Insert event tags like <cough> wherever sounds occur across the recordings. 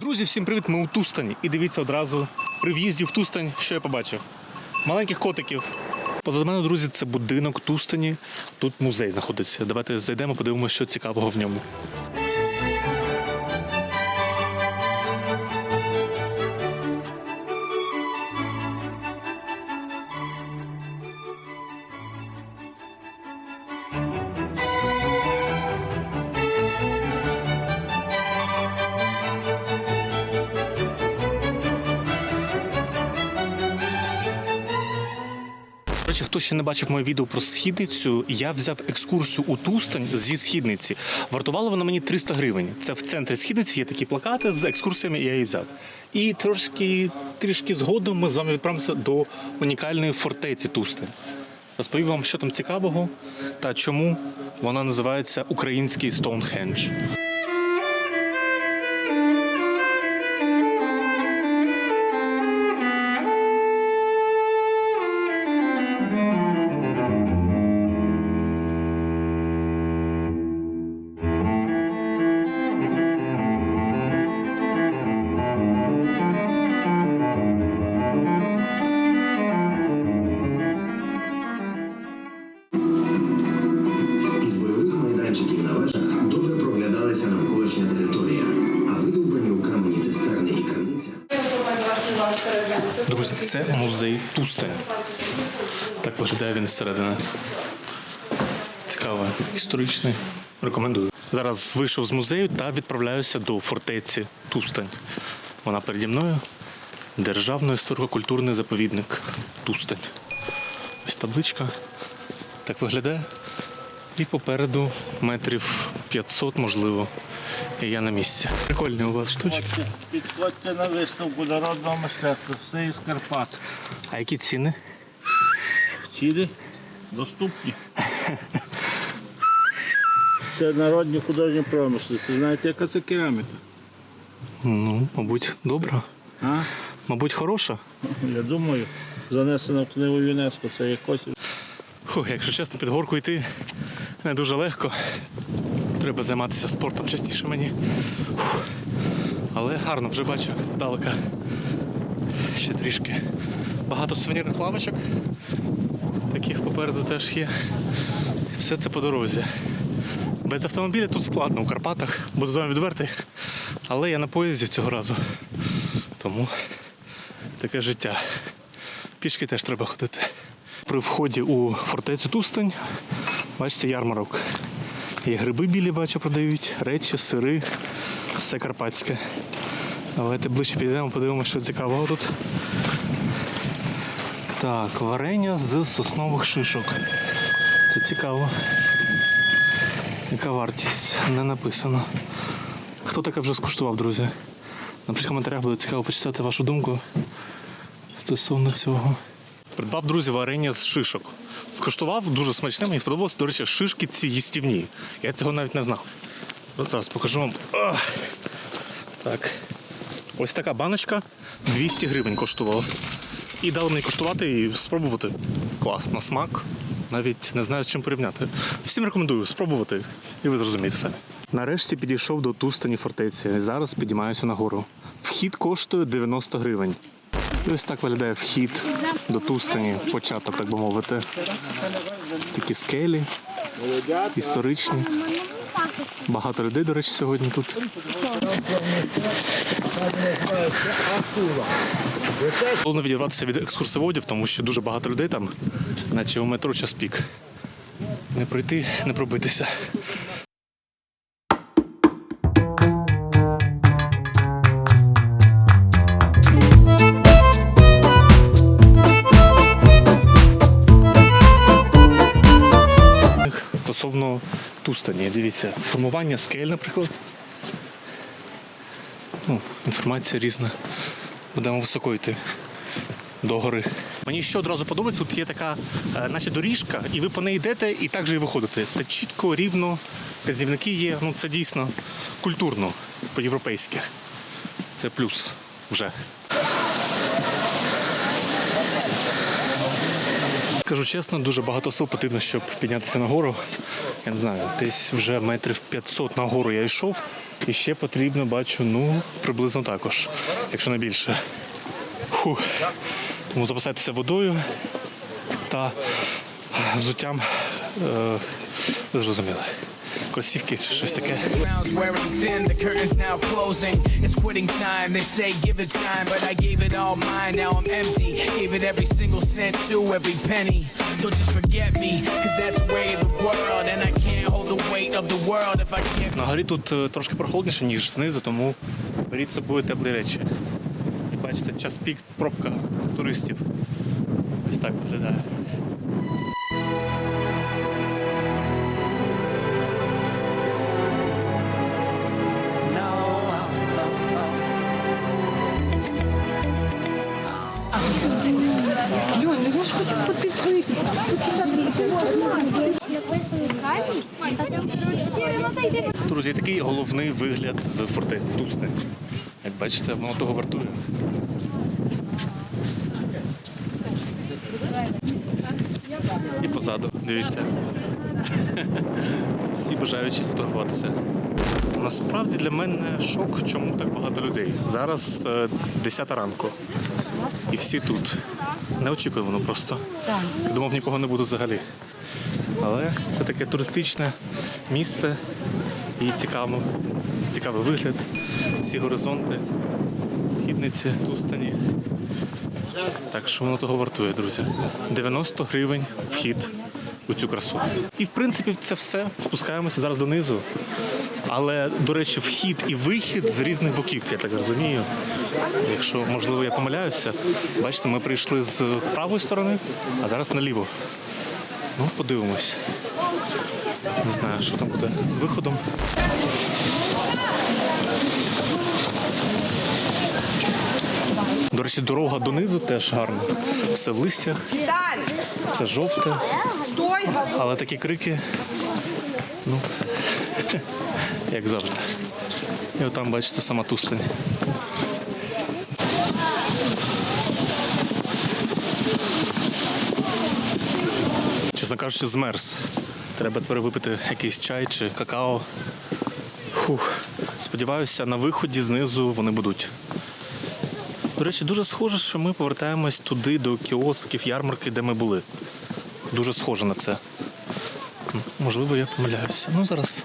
Друзі, всім привіт! Ми у Тустані. І дивіться одразу при в'їзді в Тустань, що я побачив. Маленьких котиків. Позаду мене, друзі, це будинок Тустані. Тут музей знаходиться. Давайте зайдемо, подивимося, що цікавого в ньому. Речі, хто ще не бачив моє відео про східницю, я взяв екскурсію у Тустань зі східниці. Вартувало вона мені 300 гривень. Це в центрі східниці є такі плакати з екскурсіями, я її взяв. І трошки трішки згодом ми з вами відправимося до унікальної фортеці Тустань. Розповім вам, що там цікавого та чому вона називається Український Стоунхендж. Це музей Тустань. Так виглядає він зсередини. Цікаво, історичний. Рекомендую. Зараз вийшов з музею та відправляюся до фортеці Тустань. Вона переді мною. Державний історико-культурний заповідник Тустань. Ось табличка. Так виглядає. І попереду метрів 500, можливо. І я на місці. Прикольні у вас штучки. Підходьте, на виставку народного мистецтва, все із Карпат. А які ціни? Ціни доступні. Це народні художні промисли. Знаєте, яка це кераміка? Ну, мабуть, добра. А? Мабуть, хороша. Я думаю, занесена в книгу ЮНЕСКО. Це якось Фу, якщо чесно, під горку йти не дуже легко. Треба займатися спортом частіше мені. Фу. Але гарно вже бачу здалека. Ще трішки. Багато сувенірних лавочок. Таких попереду теж є. Все це по дорозі. Без автомобіля тут складно у Карпатах, буду з вами відвертий. Але я на поїзді цього разу. Тому таке життя. Пішки теж треба ходити. При вході у фортецю Тустань бачите ярмарок. І гриби білі бачу продають, речі, сири, все карпатське. Давайте ближче підійдемо, подивимося, що цікавого тут. Так, варення з соснових шишок. Це цікаво. Яка вартість? Не написано. Хто таке вже скуштував, друзі? Напишіть в коментарях, буде цікаво почитати вашу думку стосовно цього. Придбав друзі варення з шишок. Скуштував дуже смачне, мені сподобалося. До речі, шишки ці їстівні. Я цього навіть не знав. От зараз покажу вам. Ах. Так. Ось така баночка 200 гривень коштувала. І дали мені коштувати і спробувати. Клас, на смак. Навіть не знаю, з чим порівняти. Всім рекомендую спробувати, і ви зрозумієте самі. Нарешті підійшов до Тустані фортеці. Зараз підіймаюся нагору. Вхід коштує 90 гривень. Ось так виглядає вхід до Тустані, початок, так би мовити. Такі скелі, історичні. Багато людей, до речі, сьогодні тут. Головне відірватися від екскурсоводів, тому що дуже багато людей там, наче у метро час пік. Не пройти, не пробитися. Тустані, дивіться, формування скель, наприклад. Ну, інформація різна. Будемо високо йти до гори. Мені ще одразу подобається, тут є така, е, наче доріжка, і ви по неї йдете і так же і виходите. Все чітко, рівно, казівники є. Ну це дійсно культурно, по-європейськи. Це плюс вже. Скажу чесно, дуже багато сил потрібно, щоб піднятися нагору. Я не знаю, десь вже метрів 500 нагору я йшов. І ще потрібно, бачу, ну, приблизно також, якщо не більше. Фух. Тому запасайтеся водою та взуттям, е, зрозуміло. Кросівки чи щось таке. На горі тут е, трошки прохолодніше, ніж знизу, тому беріть з собою теплі речі. І бачите, час пік пробка з туристів. Ось так виглядає. Хочу подивитися. Друзі, такий головний вигляд з фортеці Тусти. Як бачите, воно того вартує. І позаду, дивіться. <laughs> Всі бажаючі сфотографуватися. Насправді для мене шок, чому так багато людей. Зараз е, 10 ранку. І всі тут. Неочікувано просто. Думав, нікого не буде взагалі. Але це таке туристичне місце і цікаво, цікавий вигляд, всі горизонти, східниці, тустані. Так що воно того вартує, друзі. 90 гривень вхід у цю красу. І в принципі це все. Спускаємося зараз донизу. Але, до речі, вхід і вихід з різних боків, я так розумію. Якщо можливо я помиляюся, бачите, ми прийшли з правої сторони, а зараз наліво. Ну, подивимось. Не знаю, що там буде з виходом. До речі, дорога донизу теж гарна. Все в листях, все жовте. Але такі крики, ну, як завжди. І отам, бачите, сама Тустань. Чесно кажучи, змерз. Треба тепер випити якийсь чай чи какао. Фух. Сподіваюся, на виході знизу вони будуть. До речі, дуже схоже, що ми повертаємось туди до кіосків, ярмарки, де ми були. Дуже схоже на це. Можливо, я помиляюся. Ну, зараз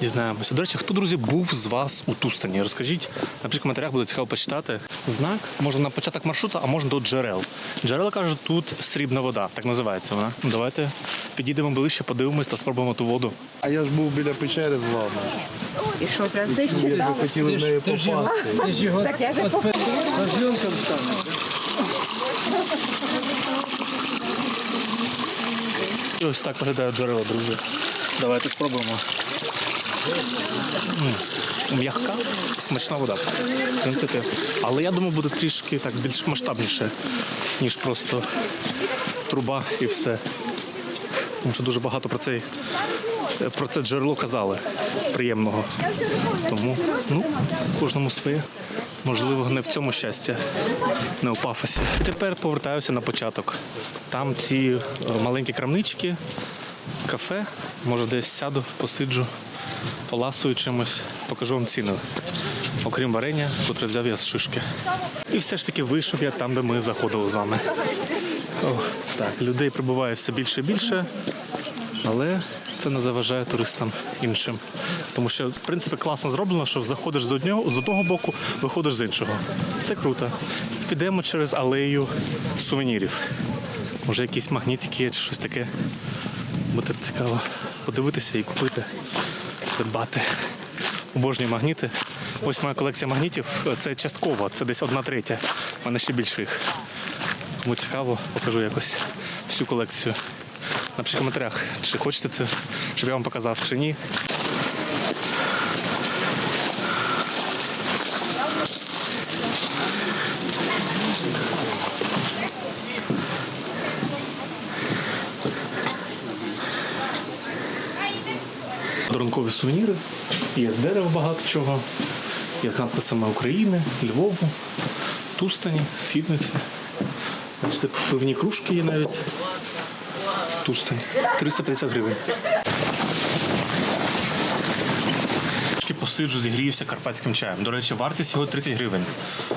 дізнаємося. До речі, хто, друзі, був з вас у Тустані? Розкажіть, напишіть в коментарях, буде цікаво почитати. Знак може на початок маршруту, а може до джерел. Джерела кажуть, тут срібна вода, так називається вона. Ну, давайте підійдемо ближче, подивимось та спробуємо ту воду. А я ж був біля печери з вами. І що, прям це в неї попасти. Так я ж І ось так виглядають джерела, друзі. Давайте спробуємо. М'яка, смачна вода. В принципі. Але я думаю, буде трішки так більш масштабніше, ніж просто труба і все. Тому що дуже багато про цей про це джерело казали приємного. Тому ну, кожному своє. Можливо, не в цьому щастя, не у пафосі. Тепер повертаюся на початок. Там ці е, маленькі крамнички, кафе. Може, десь сяду, посиджу, поласую чимось, покажу вам ціни. Окрім варення, котре взяв я з шишки. І все ж таки вийшов я там, де ми заходили з вами. О, так, людей прибуває все більше і більше, але це не заважає туристам іншим. Тому що, в принципі, класно зроблено, що заходиш з одного, з одного боку, виходиш з іншого. Це круто. Підемо через алею сувенірів. Може, якісь магнітики чи щось таке. Буде цікаво подивитися і купити, придбати. Обожнюю магніти. Ось моя колекція магнітів. Це частково, це десь одна третя. У мене ще більше їх. Кому цікаво, покажу якось всю колекцію. Напишіть в коментарях, чи хочете це, щоб я вам показав, чи ні. подарункові сувеніри. Є з дерева багато чого, є з надписами України, Львову, Тустані, Східниці. Бачите, пивні кружки є навіть. Тустань. 350 гривень. Посиджу, зігріюся карпатським чаєм. До речі, вартість його 30 гривень.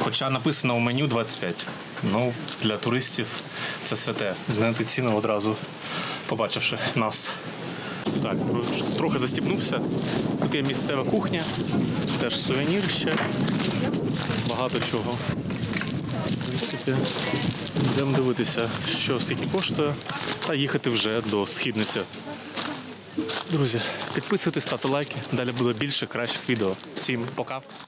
Хоча написано у меню 25. Ну, Для туристів це святе. Змінити ціну одразу, побачивши нас. Так, трохи застібнувся. Тут є місцева кухня, теж сувенір ще. Багато чого. Йдемо дивитися, що скільки коштує, та їхати вже до східниці. Друзі, підписуйтесь, ставте лайки. Далі буде більше кращих відео. Всім пока!